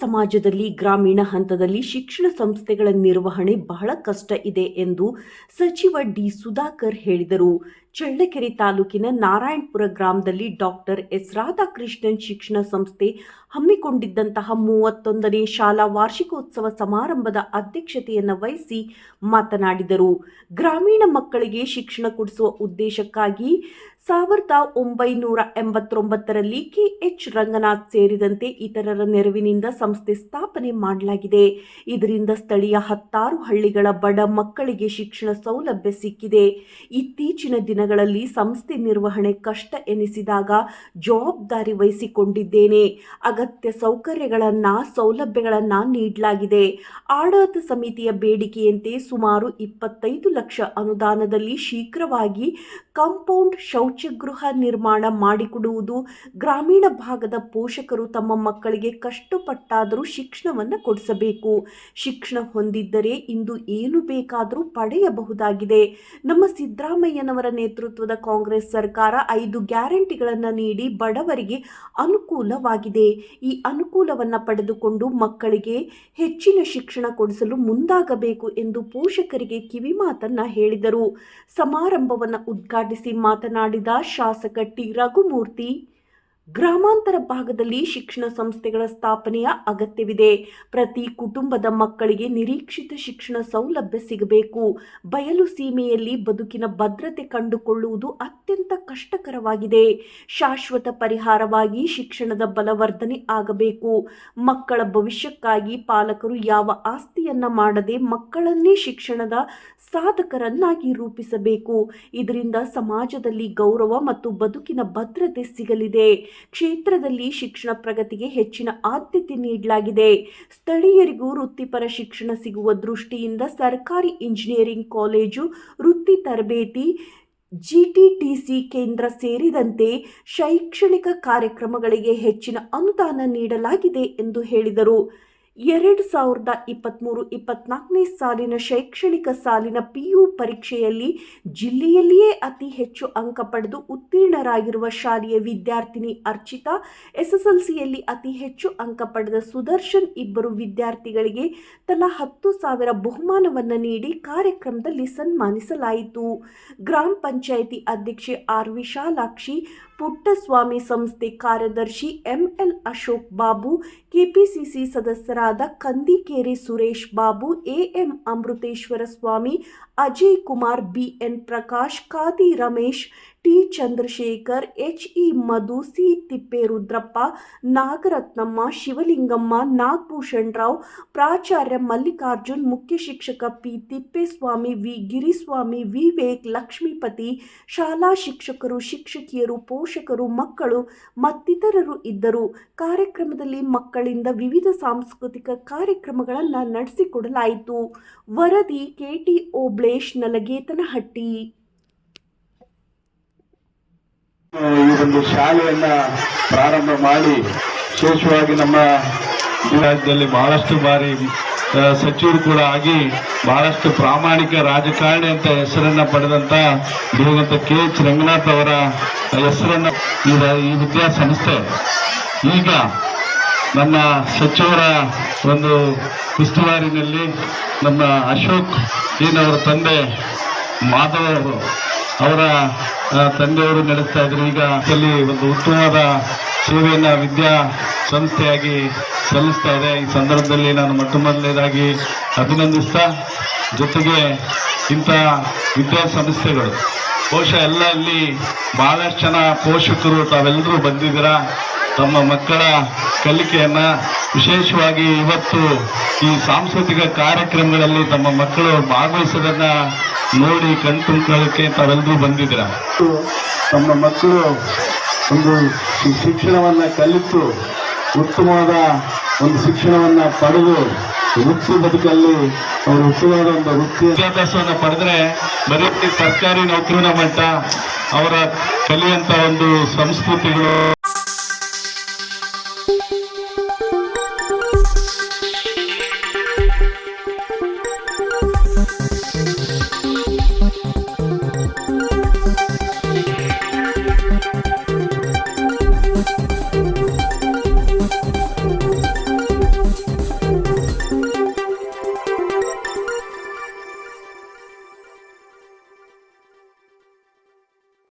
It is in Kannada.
ಸಮಾಜದಲ್ಲಿ, ಗ್ರಾಮೀಣ ಹಂತದಲ್ಲಿ ಶಿಕ್ಷಣ ಸಂಸ್ಥೆಗಳ ನಿರ್ವಹಣೆ ಬಹಳ ಕಷ್ಟ ಇದೆ ಎಂದು ಸಚಿವ ಡಿ ಸುಧಾಕರ್ ಹೇಳಿದರು. ಚಳ್ಳಕೆರೆ ತಾಲೂಕಿನ ನಾರಾಯಣಪುರ ಗ್ರಾಮದಲ್ಲಿ ಡಾಕ್ಟರ್ ಎಸ್. ರಾಧಾಕೃಷ್ಣನ್ ಶಿಕ್ಷಣ ಸಂಸ್ಥೆ ಹಮ್ಮಿಕೊಂಡಿದ್ದಂತಹ ಮೂವತ್ತೊಂದನೇ ಶಾಲಾ ವಾರ್ಷಿಕೋತ್ಸವ ಸಮಾರಂಭದ ಅಧ್ಯಕ್ಷತೆಯನ್ನು ವಹಿಸಿ ಮಾತನಾಡಿದರು. ಗ್ರಾಮೀಣ ಮಕ್ಕಳಿಗೆ ಶಿಕ್ಷಣ ಕೊಡಿಸುವ ಉದ್ದೇಶಕ್ಕಾಗಿ ಸಾವಿರದ ಒಂಬೈನೂರ ಎಂಬತ್ತೊಂಬತ್ತರಲ್ಲಿ ಕೆ ಎಚ್ ರಂಗನಾಥ್ ಸೇರಿದಂತೆ ಇತರರ ನೆರವಿನಿಂದ ಸಂಸ್ಥೆ ಸ್ಥಾಪನೆ ಮಾಡಲಾಗಿದೆ. ಇದರಿಂದ ಸ್ಥಳೀಯ ಹತ್ತಾರು ಹಳ್ಳಿಗಳ ಬಡ ಮಕ್ಕಳಿಗೆ ಶಿಕ್ಷಣ ಸೌಲಭ್ಯ ಸಿಕ್ಕಿದೆ. ಇತ್ತೀಚಿನ ದಿನಗಳಲ್ಲಿ ಸಂಸ್ಥೆ ನಿರ್ವಹಣೆ ಕಷ್ಟ ಎನಿಸಿದಾಗ ಜವಾಬ್ದಾರಿ ವಹಿಸಿಕೊಂಡಿದ್ದೇನೆ. ಅಗತ್ಯ ಸೌಕರ್ಯಗಳನ್ನು, ಸೌಲಭ್ಯಗಳನ್ನು ನೀಡಲಾಗಿದೆ. ಆಡಳಿತ ಸಮಿತಿಯ ಬೇಡಿಕೆಯಂತೆ ಸುಮಾರು ಇಪ್ಪತ್ತೈದು ಲಕ್ಷ ಅನುದಾನದಲ್ಲಿ ಶೀಘ್ರವಾಗಿ ಕಾಂಪೌಂಡ್ ಶೌಚಗೃಹ ನಿರ್ಮಾಣ ಮಾಡಿಕೊಡುವುದು ಗ್ರಾಮೀಣ ಭಾಗದ ಪೋಷಕರು ತಮ್ಮ ಮಕ್ಕಳಿಗೆ ಕಷ್ಟಪಟ್ಟಾದರೂ ಶಿಕ್ಷಣವನ್ನು ಕೊಡಿಸಬೇಕು. ಶಿಕ್ಷಣ ಹೊಂದಿದ್ದರೆ ಇಂದು ಏನು ಬೇಕಾದರೂ ಪಡೆಯಬಹುದಾಗಿದೆ. ನಮ್ಮ ಸಿದ್ದರಾಮಯ್ಯನವರ ನೇತೃತ್ವದ ಕಾಂಗ್ರೆಸ್ ಸರ್ಕಾರ ಐದು ಗ್ಯಾರಂಟಿಗಳನ್ನು ನೀಡಿ ಬಡವರಿಗೆ ಅನುಕೂಲವಾಗಿದೆ. ಈ ಅನುಕೂಲವನ್ನು ಪಡೆದುಕೊಂಡು ಮಕ್ಕಳಿಗೆ ಹೆಚ್ಚಿನ ಶಿಕ್ಷಣ ಕೊಡಿಸಲು ಮುಂದಾಗಬೇಕು ಎಂದು ಪೋಷಕರಿಗೆ ಕಿವಿಮಾತನ್ನ ಹೇಳಿದರು. ಸಮಾರಂಭವನ್ನು ಉದ್ಘಾಟಿಸಿ ಮಾತನಾಡಿದ ಶಾಸಕ ಟಿ ರಘುಮೂರ್ತಿ ಗ್ರಾಮಾಂತರ ಭಾಗದಲ್ಲಿ ಶಿಕ್ಷಣ ಸಂಸ್ಥೆಗಳ ಸ್ಥಾಪನೆಯ ಅಗತ್ಯವಿದೆ. ಪ್ರತಿ ಕುಟುಂಬದ ಮಕ್ಕಳಿಗೆ ನಿರೀಕ್ಷಿತ ಶಿಕ್ಷಣ ಸೌಲಭ್ಯ ಸಿಗಬೇಕು. ಬಯಲು ಸೀಮೆಯಲ್ಲಿ ಬದುಕಿನ ಭದ್ರತೆ ಕಂಡುಕೊಳ್ಳುವುದು ಅತ್ಯಂತ ಕಷ್ಟಕರವಾಗಿದೆ. ಶಾಶ್ವತ ಪರಿಹಾರವಾಗಿ ಶಿಕ್ಷಣದ ಬಲವರ್ಧನೆ ಆಗಬೇಕು. ಮಕ್ಕಳ ಭವಿಷ್ಯಕ್ಕಾಗಿ ಪಾಲಕರು ಯಾವ ಆಸ್ತಿಯನ್ನ ಮಾಡದೆ ಮಕ್ಕಳನ್ನೇ ಶಿಕ್ಷಣದ ಸಾಧಕರನ್ನಾಗಿ ರೂಪಿಸಬೇಕು. ಇದರಿಂದ ಸಮಾಜದಲ್ಲಿ ಗೌರವ ಮತ್ತು ಬದುಕಿನ ಭದ್ರತೆ ಸಿಗಲಿದೆ. ಕ್ಷೇತ್ರದಲ್ಲಿ ಶಿಕ್ಷಣ ಪ್ರಗತಿಗೆ ಹೆಚ್ಚಿನ ಆದ್ಯತೆ ನೀಡಲಾಗಿದೆ. ಸ್ಥಳೀಯರಿಗೂ ವೃತ್ತಿಪರ ಶಿಕ್ಷಣ ಸಿಗುವ ದೃಷ್ಟಿಯಿಂದ ಸರ್ಕಾರಿ ಇಂಜಿನಿಯರಿಂಗ್ ಕಾಲೇಜು, ವೃತ್ತಿ ತರಬೇತಿ ಜಿಟಿಟಿಸಿ ಕೇಂದ್ರ ಸೇರಿದಂತೆ ಶೈಕ್ಷಣಿಕ ಕಾರ್ಯಕ್ರಮಗಳಿಗೆ ಹೆಚ್ಚಿನ ಅನುದಾನ ನೀಡಲಾಗಿದೆ ಎಂದು ಹೇಳಿದರು. ಎರಡು ಸಾವಿರದ ಇಪ್ಪತ್ತ್ಮೂರು ಇಪ್ಪತ್ನಾಲ್ಕನೇ ಸಾಲಿನ ಶೈಕ್ಷಣಿಕ ಸಾಲಿನ ಪಿ ಯು ಪರೀಕ್ಷೆಯಲ್ಲಿ ಜಿಲ್ಲೆಯಲ್ಲಿಯೇ ಅತಿ ಹೆಚ್ಚು ಅಂಕ ಪಡೆದು ಉತ್ತೀರ್ಣರಾಗಿರುವ ಶಾಲೆಯ ವಿದ್ಯಾರ್ಥಿನಿ ಅರ್ಚಿತಾ, ಎಸ್ಎಸ್ಎಲ್ಸಿಯಲ್ಲಿ ಅತಿ ಹೆಚ್ಚು ಅಂಕ ಪಡೆದ ಸುದರ್ಶನ್ ಇಬ್ಬರು ವಿದ್ಯಾರ್ಥಿಗಳಿಗೆ ತಲಾ ಹತ್ತು ಸಾವಿರ ಬಹುಮಾನವನ್ನು ನೀಡಿ ಕಾರ್ಯಕ್ರಮದಲ್ಲಿ ಸನ್ಮಾನಿಸಲಾಯಿತು. ಗ್ರಾಮ ಪಂಚಾಯಿತಿ ಅಧ್ಯಕ್ಷೆ ಆರ್ ವಿಶಾಲಾಕ್ಷಿ ಪುಟ್ಟಸ್ವಾಮಿ ಸಂಸ್ಥೆ ಕಾರ್ಯದರ್ಶಿ ಎಂಎಲ್ ಅಶೋಕ್ ಬಾಬು ಕೆಪಿಸಿಸಿ ಸದಸ್ಯರಾದ Kandikeri Suresh Babu A M Amruteshwara Swamy Ajay Kumar B N Prakash, Khadi Ramesh, T Chandrashekhar H E Madhu, C Tipperudrappa, Nagarathnamma, Shivalingamma Nagabhushan Rao ಪ್ರಾಚಾರ್ಯ ಮಲ್ಲಿಕಾರ್ಜುನ್, ಮುಖ್ಯ ಶಿಕ್ಷಕ ಪಿ ತಿಪ್ಪೇಸ್ವಾಮಿ, ವಿ ಗಿರಿಸ್ವಾಮಿ, ವಿವೇಕ್ ಲಕ್ಷ್ಮೀಪತಿ, ಶಾಲಾ ಶಿಕ್ಷಕರು, ಶಿಕ್ಷಕಿಯರು, ಪೋಷಕರು, ಮಕ್ಕಳು ಮತ್ತಿತರರು ಇದ್ದರು. ಕಾರ್ಯಕ್ರಮದಲ್ಲಿ ಮಕ್ಕಳಿಂದ ವಿವಿಧ ಸಾಂಸ್ಕೃತಿಕ ಕಾರ್ಯಕ್ರಮಗಳನ್ನು ನಡೆಸಿಕೊಡಲಾಯಿತು. ವರದಿ ಕೆಟಿ ಓಬ್ಳೇಶ್ ನಲಗೇತನಹಟ್ಟಿ ಈ ಒಂದು ಶಾಲೆಯನ್ನ ಪ್ರಾರಂಭ ಮಾಡಿ ವಿಶೇಷವಾಗಿ ನಮ್ಮ ರಾಜ್ಯದಲ್ಲಿ ಬಹಳಷ್ಟು ಬಾರಿ ಸಚಿವರು ಕೂಡ ಆಗಿ ಬಹಳಷ್ಟು ಪ್ರಾಮಾಣಿಕ ರಾಜಕಾರಣಿ ಅಂತ ಹೆಸರನ್ನ ಪಡೆದಂತ ದಿವಂಗತ ಕೆ ಎಚ್ ರಂಗನಾಥ್ ಅವರ ಹೆಸರನ್ನ ಈ ವಿದ್ಯಾಸಂಸ್ಥೆ. ಈಗ ನಮ್ಮ ಸಚಿವರ ಒಂದು ಉಸ್ತುವಾರಿನಲ್ಲಿ ನಮ್ಮ ಅಶೋಕ್ ಏನವರ ತಂದೆ ಮಾಧವ ಅವರು, ಅವರ ತಂದೆಯವರು ನಡೆಸ್ತಾ ಇದ್ರು. ಈಗ ಅಲ್ಲಿ ಒಂದು ಉತ್ತಮವಾದ ಸೇವೆಯನ್ನು ವಿದ್ಯಾ ಸಂಸ್ಥೆಯಾಗಿ ಸಲ್ಲಿಸ್ತಾ ಇದೆ. ಈ ಸಂದರ್ಭದಲ್ಲಿ ನಾನು ಮೊಟ್ಟ ಮೊದಲನೇದಾಗಿ ಅಭಿನಂದಿಸ್ತಾ, ಜೊತೆಗೆ ಇಂಥ ವಿದ್ಯಾಸಂಸ್ಥೆಗಳು. ಬಹುಶಃ ಎಲ್ಲ ಇಲ್ಲಿ ಭಾಳಷ್ಟು ಜನ ಪೋಷಕರು, ತಾವೆಲ್ಲರೂ ಬಂದಿದ್ದೀರಾ? ತಮ್ಮ ಮಕ್ಕಳ ಕಲಿಕೆಯನ್ನ ವಿಶೇಷವಾಗಿ ಇವತ್ತು ಈ ಸಾಂಸ್ಕೃತಿಕ ಕಾರ್ಯಕ್ರಮಗಳಲ್ಲಿ ತಮ್ಮ ಮಕ್ಕಳು ಭಾಗವಹಿಸೋದನ್ನ ನೋಡಿ ಕಣ್ತುಂಕೊಳ್ಳೋಕೆ ತಾವೆಲ್ಲರೂ ಬಂದಿದ್ರ ತಮ್ಮ ಮಕ್ಕಳು ಒಂದು ಶಿಕ್ಷಣವನ್ನ ಕಲಿತು ಉತ್ತಮವಾದ ಒಂದು ಶಿಕ್ಷಣವನ್ನ ಪಡೆದು ವೃತ್ತಿ ಬದುಕಲ್ಲಿ ಅವರು ಉತ್ತಮವಾದ ಒಂದು ವೃತ್ತಿ ವಿದ್ಯಾಭ್ಯಾಸವನ್ನು ಪಡೆದ್ರೆ ಬರೀ ಸರ್ಕಾರಿ ನೌಕರಿನ ಮಟ್ಟ ಅವರ ಕಲಿಯಂತ ಒಂದು ಸಂಸ್ಕೃತಿಗಳು